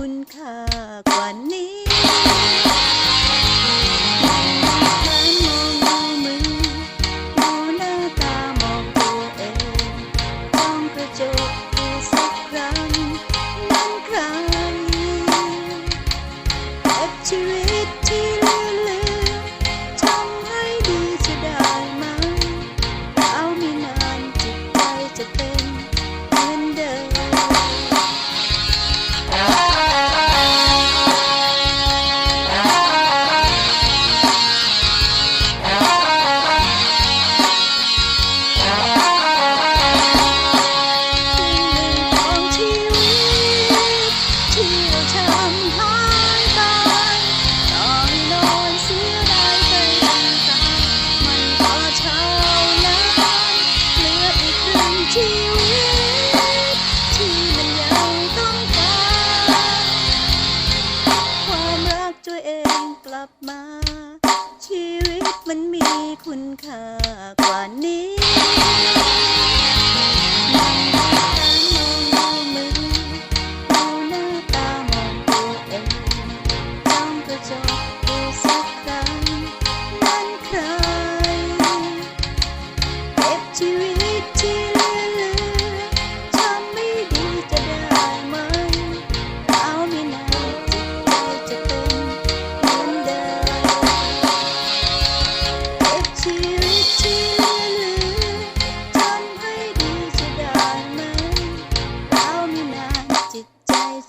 คุณค่ากว่านี้ ลับมา ชีวิตมันมีคุณค่ากว่านี้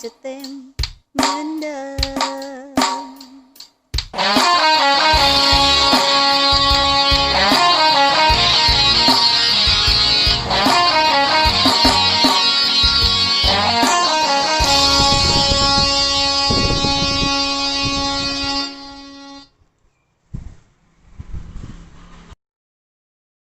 จะเต็มเหมือนเดิม